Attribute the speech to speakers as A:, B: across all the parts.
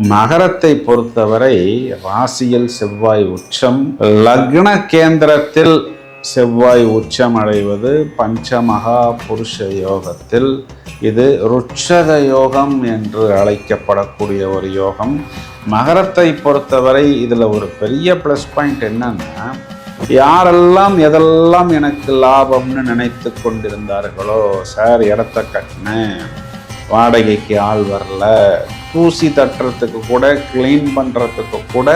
A: மகரத்தை பொறுத்தவரை ராசியில் செவ்வாய் உச்சம் லக்ன கேந்திரத்தில் செவ்வாய் உச்சம் அடைவது பஞ்சமகா புருஷ யோகத்தில். இது ருட்சக யோகம் என்று அழைக்கப்படக்கூடிய ஒரு யோகம். மகரத்தை பொறுத்தவரை இதில் ஒரு பெரிய ப்ளஸ் பாயிண்ட் என்னன்னா யாரெல்லாம் எதெல்லாம் எனக்கு லாபம்னு நினைத்து கொண்டிருந்தார்களோ சார் இடத்த கட்டினேன். வாடகைக்கு ஆள் வரல. தூசி தட்டுறதுக்கு கூட க்ளீன் பண்ணுறதுக்கு கூட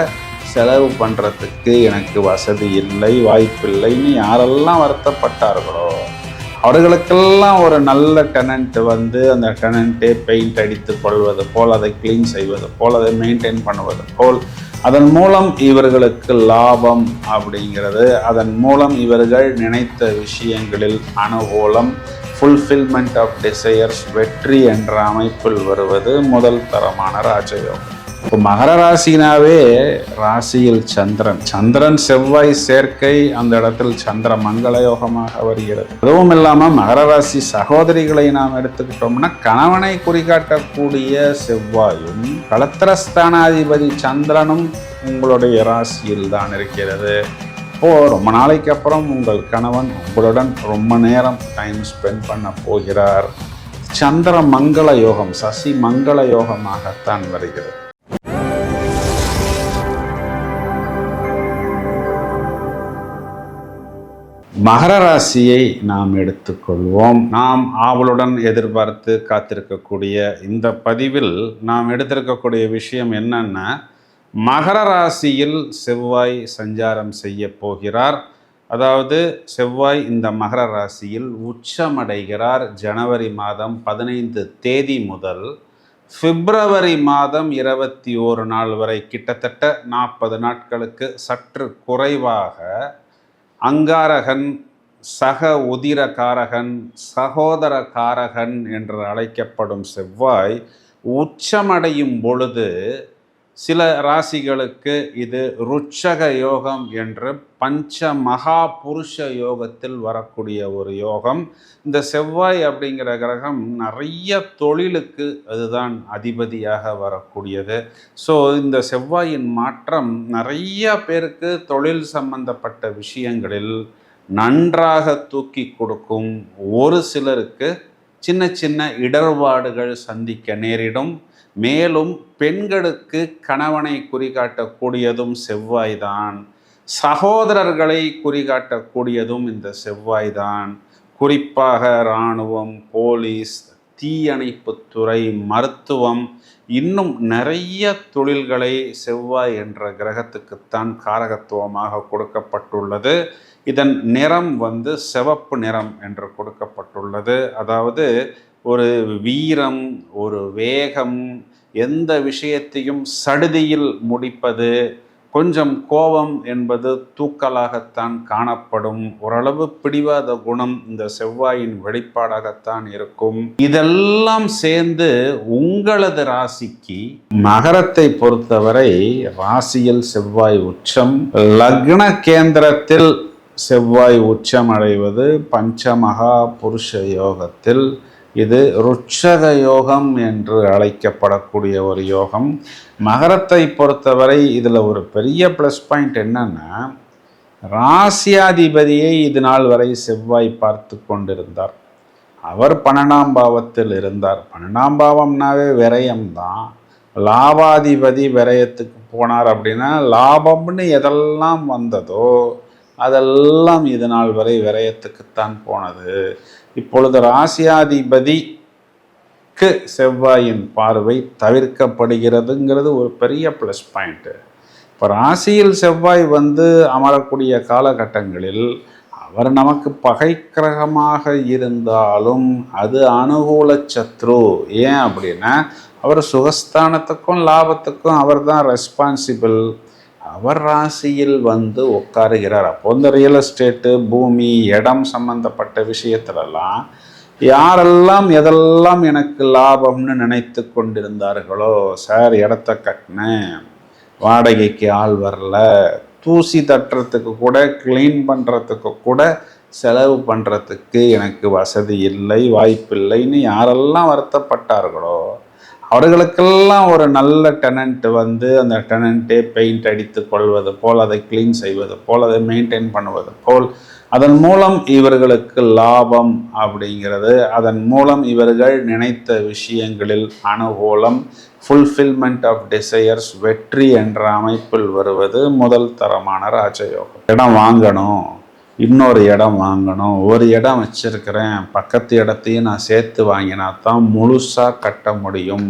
A: செலவு பண்ணுறதுக்கு எனக்கு வசதி இல்லை வாய்ப்பில்லைன்னு யாரெல்லாம் வருத்தப்பட்டார்களோ? அவர்களுக்கெல்லாம் ஒரு நல்ல டெனண்ட் வந்து அந்த டெனண்ட்டே பெயிண்ட் அடித்து கொள்வது போல் அதை க்ளீன் செய்வது போல் அதை மெயின்டைன் பண்ணுவது போல் அதன் மூலம் இவர்களுக்கு லாபம் அப்படிங்கிறது. அதன் மூலம் இவர்கள் நினைத்த விஷயங்களில் அனுகூலம் ஃபுல்ஃபில்மெண்ட் ஆஃப் டிசையர்ஸ் வெற்றி என்ற அமைப்பில் வருவது முதல் தரமான ராஜயோகம். இப்போ மகர ராசினாவே ராசியில் சந்திரன். சந்திரன் செவ்வாய் சேர்க்கை அந்த இடத்தில் சந்திர மங்கள யோகமாக வருகிறது. அதுவும் இல்லாமல் மகர ராசி சகோதரிகளை நாம் எடுத்துக்கிட்டோம்னா கணவனை குறிகாட்டக்கூடிய செவ்வாயும் களத்திரஸ்தானாதிபதி சந்திரனும் உங்களுடைய ராசியில் தான் இருக்கிறது. இப்போது ரொம்ப நாளைக்கு அப்புறம் உங்கள் கணவன் உங்களுடன் ரொம்ப நேரம் டைம் ஸ்பெண்ட் பண்ண போகிறார். சந்திர மங்கள யோகம் சசி மங்கள யோகமாகத்தான் வருகிறது. மகர ராசியை நாம் எடுத்துக்கொள்வோம். நாம் ஆவலுடன் எதிர்பார்த்து காத்திருக்கக்கூடிய இந்த பதிவில் நாம் எடுத்திருக்கக்கூடிய விஷயம் என்னன்னா மகர ராசியில் செவ்வாய் சஞ்சாரம் செய்ய போகிறார். அதாவது செவ்வாய் இந்த மகர ராசியில் உச்சமடைகிறார். ஜனவரி மாதம் பதினைந்து தேதி முதல் பிப்ரவரி மாதம் இருபத்தி ஓரு நாள் வரை கிட்டத்தட்ட நாற்பது நாட்களுக்கு சற்று குறைவாக அங்காரகன் சக உதிரகாரகன் சகோதர காரகன் என்று அழைக்கப்படும் செவ்வாய் உச்சமடையும் பொழுது சில ராசிகளுக்கு இது ருட்சக யோகம் என்று பஞ்ச மகா புருஷ யோகத்தில் வரக்கூடிய ஒரு யோகம். இந்த செவ்வாய் அப்படிங்கிற கிரகம் நிறைய தொழிலுக்கு அதுதான் அதிபதியாக வரக்கூடியது. ஸோ இந்த செவ்வாயின் மாற்றம் நிறைய பேருக்கு தொழில் சம்பந்தப்பட்ட விஷயங்களில் நன்றாக தூக்கி கொடுக்கும் ஒரு சிலருக்கு சின்ன சின்ன இடர்பாடுகள் சந்திக்க நேரிடும். மேலும் பெண்களுக்கு கணவனை குறிகாட்டக்கூடியதும் செவ்வாய்தான். சகோதரர்களை குறிகாட்டக்கூடியதும் இந்த செவ்வாய்தான். குறிப்பாக இராணுவம் போலீஸ் தீயணைப்புத்துறை மருத்துவம் இன்னும் நிறைய தொழில்களை செவ்வாய் என்ற கிரகத்துக்குத்தான் காரகத்துவமாக கொடுக்கப்பட்டுள்ளது. இதன் நிறம் வந்து சிவப்பு நிறம் என்று கொடுக்கப்பட்டுள்ளது. அதாவது ஒரு வீரம் ஒரு வேகம் எந்த விஷயத்தையும் சடுதியில் முடிப்பது கொஞ்சம் கோபம் என்பது தூக்கலாகத்தான் காணப்படும். ஓரளவு பிடிவாத குணம் இந்த செவ்வாயின் வெளிப்பாடாகத்தான் இருக்கும். இதெல்லாம் சேர்ந்து உங்களது ராசிக்கு மகரத்தை பொறுத்தவரை ராசியில் செவ்வாய் உச்சம் லக்ன கேந்திரத்தில் செவ்வாய் உச்சம் அடைவது பஞ்சமகா புருஷ யோகத்தில் இது ருட்சத யோகம் என்று அழைக்கப்படக்கூடிய ஒரு யோகம். மகரத்தை பொறுத்தவரை இதில் ஒரு பெரிய ப்ளஸ் பாயிண்ட் என்னன்னா ராசியாதிபதியை இது நாள் வரை செவ்வாய் பார்த்து கொண்டிருந்தார். அவர் பன்னெண்டாம் பாவத்தில் இருந்தார். பன்னெண்டாம் பாவம்னாவே விரயம்தான். லாபாதிபதி விரயத்துக்கு போனார் அப்படின்னா லாபம்னு எதெல்லாம் வந்ததோ அதெல்லாம் இது நாள் வரை விரயத்துக்குத்தான் போனது. இப்பொழுது ராசியாதிபதிக்கு செவ்வாயின் பார்வை தவிர்க்கப்படுகிறதுங்கிறது ஒரு பெரிய ப்ளஸ் பாயிண்ட்டு இப்போ ராசியில் செவ்வாய் வந்து அமரக்கூடிய காலகட்டங்களில் அவர் நமக்கு பகை கிரகமாக இருந்தாலும் அது அனுகூல சத்ரு. ஏன் அப்படின்னா அவர் சுகஸ்தானத்துக்கும் லாபத்துக்கும் அவர் தான் ரெஸ்பான்சிபிள் அவர் ராசியில் வந்து உட்காருகிறார். அப்போ இந்த ரியல் எஸ்டேட்டு பூமி இடம் சம்பந்தப்பட்ட விஷயத்துலலாம் யாரெல்லாம் எதெல்லாம் எனக்கு லாபம்னு நினைத்து கொண்டிருந்தார்களோ சார் இடத்த கட்டினேன். வாடகைக்கு ஆள் வரல. தூசி தட்டுறதுக்கு கூட க்ளீன் பண்ணுறதுக்கு கூட செலவு பண்ணுறதுக்கு எனக்கு வசதி இல்லை வாய்ப்பில்லைன்னு யாரெல்லாம் வருத்தப்பட்டார்களோ அவர்களுக்கெல்லாம் ஒரு நல்ல டெனண்ட் வந்து அந்த டெனண்ட்டே பெயிண்ட் அடித்து கொள்வது போல் அதை க்ளீன் செய்வது போல் அதை மெயின்டைன் பண்ணுவது போல் அதன் மூலம் இவர்களுக்கு லாபம் அப்படிங்கிறது. அதன் மூலம் இவர்கள் நினைத்த விஷயங்களில் அனுகூலம் ஃபுல்ஃபில்மெண்ட் ஆஃப் டிசையர்ஸ் வெற்றி என்ற அமைப்பில் வருவது முதல் தரமான ராஜயோகம். இடம் வாங்கணும். இன்னொரு இடம் வாங்கணும். ஒரு இடம் வச்சிருக்கிறேன். பக்கத்து இடத்தையும் நான் சேர்த்து வாங்கினா தான் முழுசாக கட்ட முடியும்.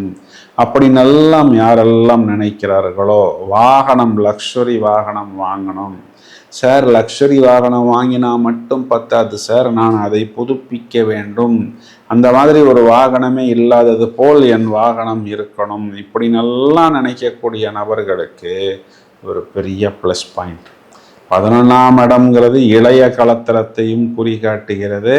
A: அப்படின்னெல்லாம் யாரெல்லாம் நினைக்கிறார்களோ வாகனம் லக்ஸுரி வாகனம் வாங்கணும். சார் லக்ஸரி வாகனம் வாங்கினா மட்டும் பத்தாது. சார் நான் அதை புதுப்பிக்க வேண்டும். அந்த மாதிரி ஒரு வாகனமே இல்லாதது போல் என் வாகனம் இருக்கணும். இப்படி நல்லா நினைக்கக்கூடிய நபர்களுக்கு ஒரு பெரிய ப்ளஸ் பாயிண்ட் பதினொன்றாம் இடம்ங்கிறது இளைய கலத்தரத்தையும் குறிகாட்டுகிறது.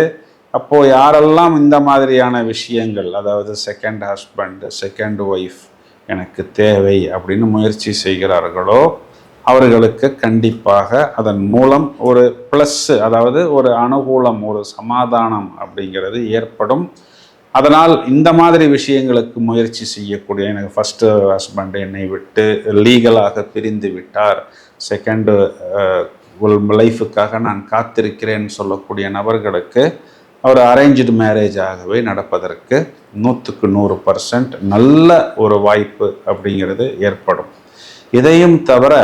A: அப்போது யாரெல்லாம் இந்த மாதிரியான விஷயங்கள் அதாவது செகண்ட் ஹஸ்பண்ட் செகண்ட் ஒய்ஃப் எனக்கு தேவை அப்படின்னு முயற்சி செய்கிறார்களோ அவர்களுக்கு கண்டிப்பாக அதன் மூலம் ஒரு ப்ளஸ் அதாவது ஒரு அனுகூலம் ஒரு சமாதானம் அப்படிங்கிறது ஏற்படும். அதனால் இந்த மாதிரி விஷயங்களுக்கு முயற்சி செய்யக்கூடிய எனக்கு ஃபஸ்ட்டு ஹஸ்பண்ட் என்னை விட்டு லீகலாக பிரிந்து விட்டார். செகண்டு uh, லைஃபுக்காக நான் காத்திருக்கிறேன்னு சொல்லக்கூடிய நபர்களுக்கு ஒரு அரேஞ்சு மேரேஜாகவே நடப்பதற்கு நூற்றுக்கு நூறு பர்சன்ட் நல்ல ஒரு வாய்ப்பு அப்படிங்கிறது ஏற்படும். இதையும் தவிர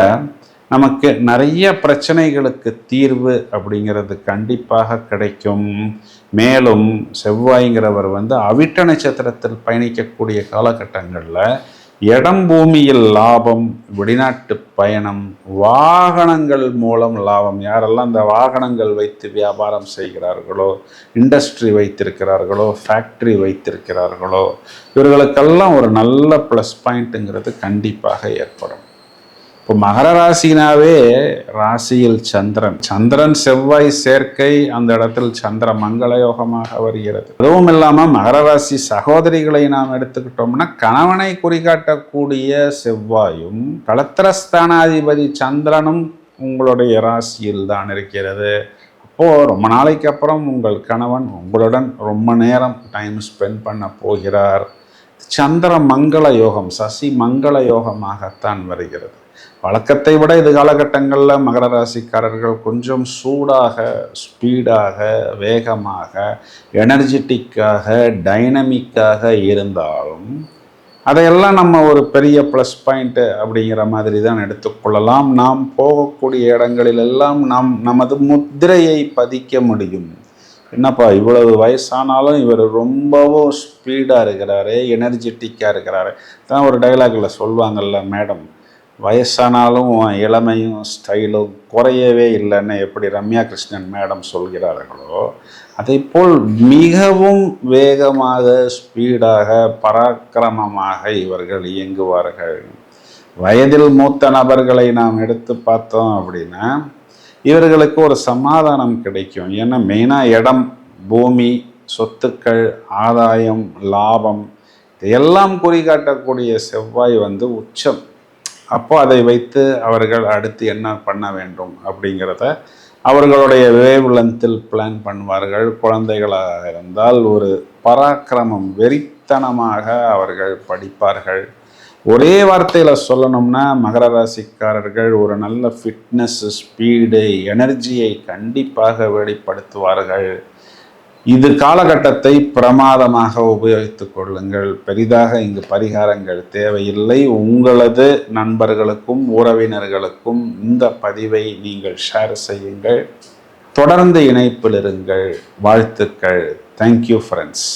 A: நமக்கு நிறைய பிரச்சனைகளுக்கு தீர்வு அப்படிங்கிறது கண்டிப்பாக கிடைக்கும். மேலும் செவ்வாய்ங்கிறவர் வந்து அவிட்ட நட்சத்திரத்தில் பயணிக்கக்கூடிய காலகட்டங்களில் இடம் பூமியில் லாபம் வெளிநாட்டு பயணம் வாகனங்கள் மூலம் லாபம். யாரெல்லாம் இந்த வாகனங்கள் வைத்து வியாபாரம் செய்கிறார்களோ இண்டஸ்ட்ரி வைத்திருக்கிறார்களோ ஃபேக்ட்ரி வைத்திருக்கிறார்களோ இவர்களுக்கெல்லாம் ஒரு நல்ல ப்ளஸ் பாயிண்ட்டுங்கிறது கண்டிப்பாக ஏற்படும். இப்போ மகர ராசினாவே ராசியில் சந்திரன். சந்திரன் செவ்வாய் சேர்க்கை அந்த இடத்தில் சந்திர மங்கள யோகமாக வருகிறது. அதுவும் இல்லாமல் மகர ராசி சகோதரிகளை நாம் எடுத்துக்கிட்டோம்னா கணவனை குறிகாட்டக்கூடிய செவ்வாயும் களத்திரஸ்தானாதிபதி சந்திரனும் உங்களுடைய ராசியில் தான் இருக்கிறது. அப்போது ரொம்ப நாளைக்கு அப்புறம் உங்கள் கணவன் உங்களுடன் ரொம்ப நேரம் டைம் ஸ்பெண்ட் பண்ண போகிறார். சந்திர மங்கள யோகம் சசி மங்கள யோகமாகத்தான் வருகிறது. வழக்கத்தை விட இது காலகட்டங்களில் மகர ராசிக்காரர்கள் கொஞ்சம் சூடாக ஸ்பீடாக வேகமாக எனர்ஜெட்டிக்காக டைனமிக்காக இருந்தாலும் அதையெல்லாம் நம்ம ஒரு பெரிய ப்ளஸ் பாயிண்ட்டு அப்படிங்கிற மாதிரி தான் எடுத்துக்கொள்ளலாம் நாம் போகக்கூடிய இடங்களிலெல்லாம் நாம் நமது முத்திரையை பதிக்க முடியும். என்னப்பா இவ்வளவு வயசானாலும் இவர் ரொம்பவும் ஸ்பீடாக இருக்கிறாரு எனர்ஜெட்டிக்காக இருக்கிறாரு. தான் ஒரு டைலாகில் சொல்லுவாங்கல்ல மேடம் வயசானாலும் இளமையும் ஸ்டைலும் குறையவே இல்லைன்னு எப்படி ரம்யா கிருஷ்ணன் மேடம் சொல்கிறார்களோ அதை போல் மிகவும் வேகமாக ஸ்பீடாக பராக்கிரமமாக இவர்கள் இயங்குவார்கள். வயதில் மூத்த நபர்களை நாம் எடுத்து பார்த்தோம் அப்படின்னா இவர்களுக்கு ஒரு சமாதானம் கிடைக்கும். ஏன்னா மெயினாக இடம் பூமி சொத்துக்கள் ஆதாயம் லாபம் இதையெல்லாம் குறிகாட்டக்கூடிய செவ்வாய் வந்து உச்சம். அப்போ அதை வைத்து அவர்கள் அடுத்து என்ன பண்ண வேண்டும் அப்படிங்கிறத அவர்களுடைய வேவ் லென்த்தில் பிளான் பண்ணுவார்கள். குழந்தைகளாக இருந்தால் ஒரு பராக்கிரமம் வெறித்தனமாக அவர்கள் படிப்பார்கள். ஒரே வார்த்தையில் சொல்லணும்னா மகர ராசிக்காரர்கள் ஒரு நல்ல ஃபிட்னஸ் ஸ்பீடு எனர்ஜியை கண்டிப்பாக வெளிப்படுத்துவார்கள். இது காலகட்டத்தை பிரமாதமாக உபயோகித்து கொள்ளுங்கள். பெரிதாக இங்கு பரிகாரங்கள் தேவையில்லை. உங்களது நண்பர்களுக்கும் உறவினர்களுக்கும் இந்த பதிவை நீங்கள் ஷேர் செய்யுங்கள். தொடர்ந்து இணைப்பில் இருங்கள். வாழ்த்துக்கள். Thank you friends